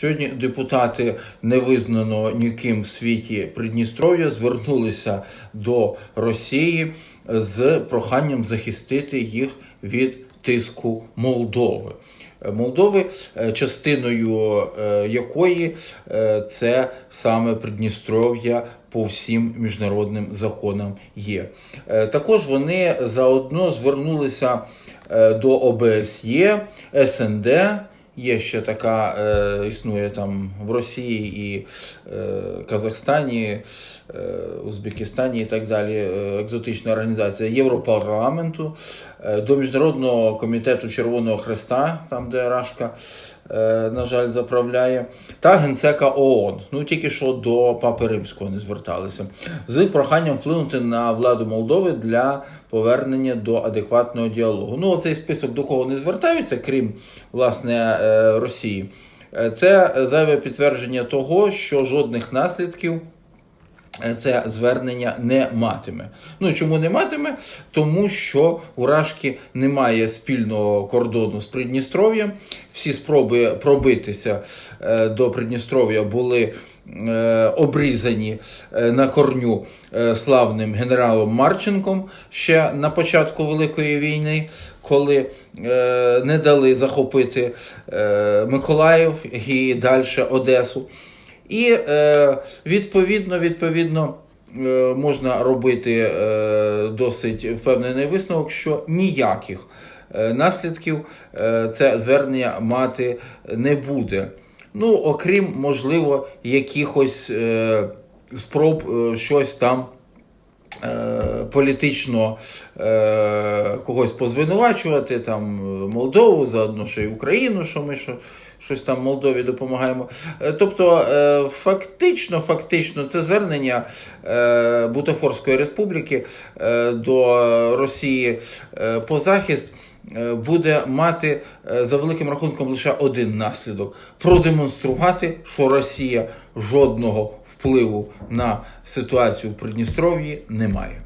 Сьогодні депутати невизнано ніким в світі Придністров'я звернулися до Росії з проханням захистити їх від тиску Молдови. Молдови, е, частиною е, якої е, це саме Придністров'я по всім міжнародним законам є. Також вони заодно звернулися до ОБСЄ, СНД. Є ще така, е, існує там в Росії і е, Казахстані, е, Узбекистані і так далі. е, екзотична організація Європарламенту, е, до Міжнародного комітету Червоного Хреста, там де Рашка, на жаль, заправляє, та генсека ООН. Ну тільки що до Папи Римського не зверталися з проханням вплинути на владу Молдови для повернення до адекватного діалогу. Ну, оцей список до кого не звертаються, крім власне е, Росії. Е, Це зайве підтвердження того, що жодних наслідків е, це звернення не матиме. Ну чому не матиме? Тому що у Рашки немає спільного кордону з Придністров'ям. Всі спроби пробитися е, до Придністров'я були. е, Обрізані е, на корню е, славним генералом Марченком ще на початку Великої війни, коли е, не дали захопити е, Миколаїв і далі Одесу. І е, відповідно, відповідно, е, можна робити е, досить впевнений висновок, що ніяких наслідків це звернення мати не буде. Ну, окрім, можливо, якихось спроб щось там політично е, когось позвинувачувати, там е, Молдову, заодно ще й Україну, що ми що, щось там Молдові допомагаємо. Е, Тобто, е, фактично, фактично, це звернення е, Бутафорської республіки е, до Росії е, по захист. е, Буде мати е, за великим рахунком лише один наслідок: продемонструвати, що Росія жодного впливу на ситуацію в Придністров'ї не має.